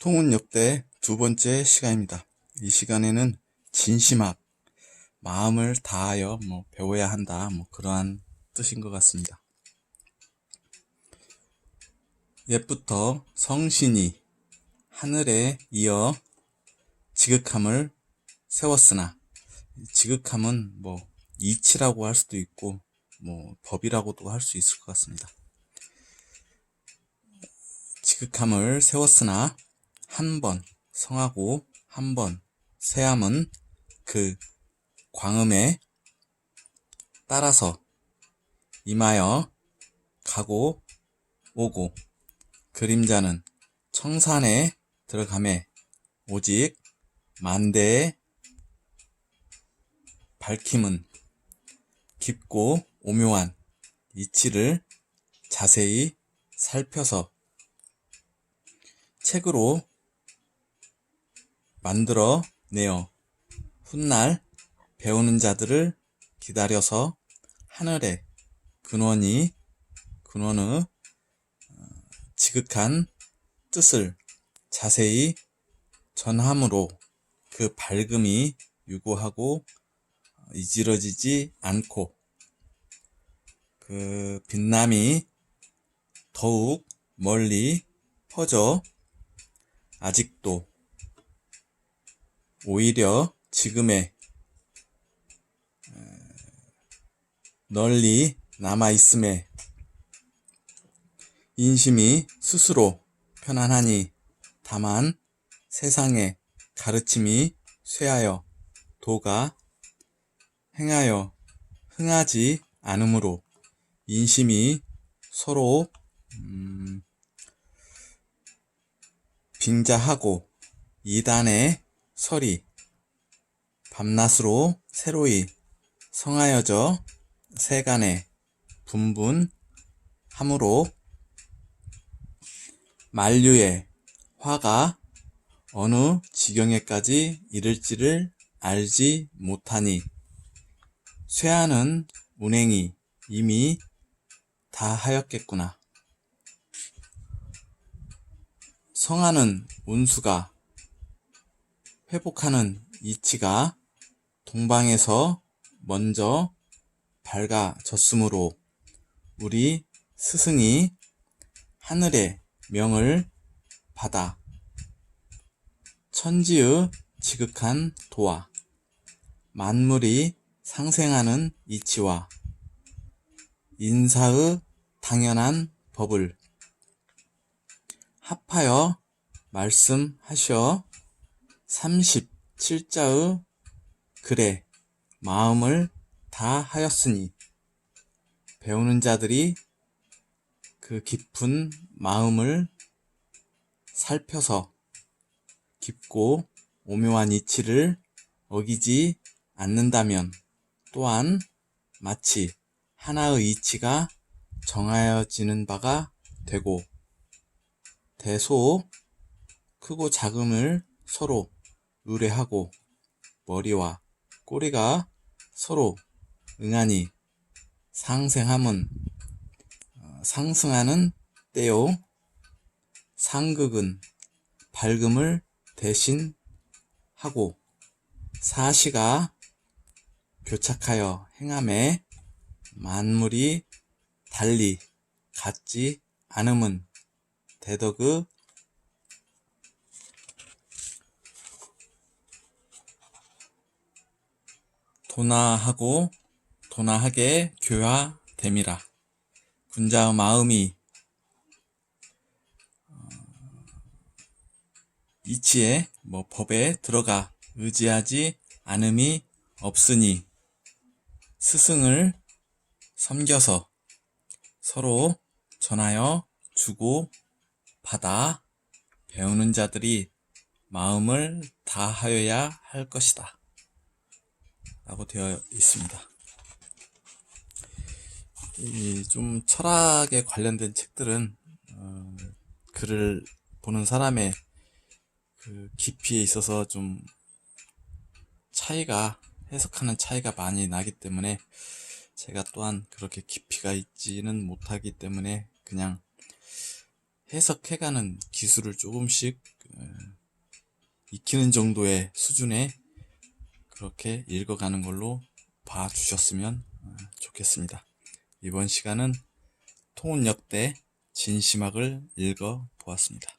통은 역대 두 번째 시간입니다. 이 시간에는 진심학, 마음을 다하여 뭐 배워야 한다, 뭐 그러한 뜻인 것 같습니다. 옛부터 성신이 하늘에 이어 지극함을 세웠으나 지극함은 뭐 이치라고 할 수도 있고 뭐 법이라고도 할 수 있을 것 같습니다. 지극함을 세웠으나 한 번 성하고 한 번 세함은 그 광음에 따라서 임하여 가고 오고 그림자는 청산에 들어가매 오직 만대의 밝힘은 깊고 오묘한 이치를 자세히 살펴서 책으로 만들어 내어 훗날 배우는 자들을 기다려서 하늘의 근원이 근원의 어, 지극한 뜻을 자세히 전함으로 그 밝음이 유구하고 이지러지지 않고 그 빛남이 더욱 멀리 퍼져 아직도 오히려 지금의 널리 남아 있음에 인심이 스스로 편안하니 다만 세상의 가르침이 쇠하여 도가 행하여 흥하지 않으므로 인심이 서로 음, 빙자하고 이단의 설이 밤낮으로 새로이 성하여져 세간에 분분 함으로 만류의 화가 어느 지경에까지 이를지를 알지 못하니 쇠하는 운행이 이미 다 하였겠구나. 성하는 운수가 회복하는 이치가 동방에서 먼저 밝아졌으므로 우리 스승이 하늘의 명을 받아 천지의 지극한 도와 만물이 상생하는 이치와 인사의 당연한 법을 합하여 말씀하셔 37자의 글에 마음을 다 하였으니 배우는 자들이 그 깊은 마음을 살펴서 깊고 오묘한 이치를 어기지 않는다면 또한 마치 하나의 이치가 정하여지는 바가 되고 대소 크고 작음을 서로 의뢰하고 머리와 꼬리가 서로 응하니 상생함은 어, 상승하는 때요 상극은 밝음을 대신 하고 사시가 교착하여 행함에 만물이 달리 같지 않음은 대덕의 도나하고 도나하게 교화됨이라. 군자의 마음이 어, 이치에 뭐 법에 들어가 의지하지 않음이 없으니 스승을 섬겨서 서로 전하여 주고 받아 배우는 자들이 마음을 다하여야 할 것이다. 라고 되어 있습니다. 이 좀 철학에 관련된 책들은 어, 글을 보는 사람의 그 깊이에 있어서 좀 차이가 해석하는 차이가 많이 나기 때문에 제가 또한 그렇게 깊이가 있지는 못하기 때문에 그냥 해석해가는 기술을 조금씩 어, 어, 익히는 정도의 수준에 그렇게 읽어가는 걸로 봐주셨으면 어, 좋겠습니다. 이번 시간은 통운 역대 진시막을 읽어 보았습니다.